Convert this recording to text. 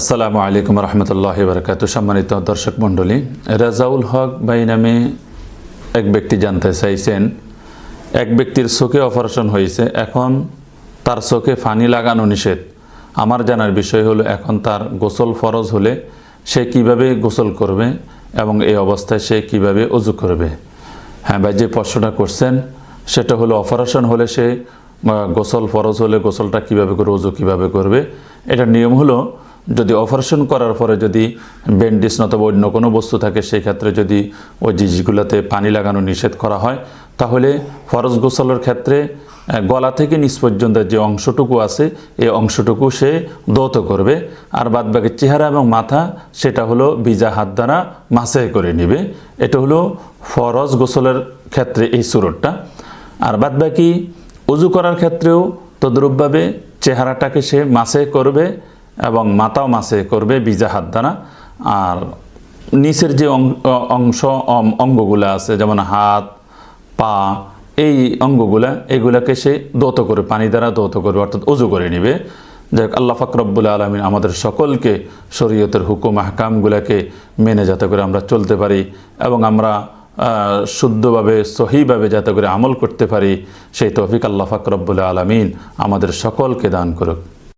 আসসালামু আলাইকুম রহমতুল্লাহ বরকাত। সম্মানিত দর্শক মণ্ডলী, রাজাউল হক ভাই নামে এক ব্যক্তি জানতে চাইছেন, এক ব্যক্তির চোখে অপারেশন হয়েছে, এখন তার চোখে ফানি লাগানো নিষেধ। আমার জানার বিষয় হলো, এখন তার গোসল ফরজ হলে সে কীভাবে গোসল করবে এবং এই অবস্থায় সে কীভাবে অজু করবে? হ্যাঁ ভাই, যে প্রশ্নটা করছেন, সেটা হলো, অপারেশন হলে সে গোসল ফরজ হলে গোসলটা কীভাবে করে, অজু কীভাবে করবে? এটার নিয়ম হলো অপারেশন করার পরে যদি ব্যান্ডেজ নতবা অন্য কোনো বস্তু থাকে, সেই ক্ষেত্রে যদি ওই জিনিসগুলোতে পানি লাগানো নিষেধ করা হয়, তাহলে ফরজ গোসলের ক্ষেত্রে গলা থেকে নিচ পর্যন্ত যে অংশটুকু আছে, এই অংশটুকু সে দৌত করবে। আর বাদবাকি চেহারা এবং মাথা, সেটা হলো ভিজা হাত দ্বারা মাসে করে নেবে। এটা হলো ফরজ গোসলের ক্ষেত্রে এই সুরটটা আর বাদবাকি উজু করার ক্ষেত্রেও তদ্রূপভাবে চেহারাটাকে সে মাসে করবে এবং মাতাও মাসে করবে বিজা হাত দ্বারা আর নিচের যে অংশ অঙ্গগুলো আছে, যেমন হাত, পা, এই অঙ্গগুলা, এগুলাকে সে দৌত করে, পানি দ্বারা দৌত করবে, অর্থাৎ উজু করে নেবে। যাই হোক, আল্লাহ ফাকরবুল আলমিন আমাদের সকলকে শরীয়তের হুকুম, আহকামগুলাকে মেনে যাতে করে আমরা চলতে পারি এবং আমরা শুদ্ধভাবে, সহিভাবে যাতে করে আমল করতে পারি। সেই তৌফিক আল্লাহ ফাকরবুল আলমিন আমাদের সকলকে দান করুক।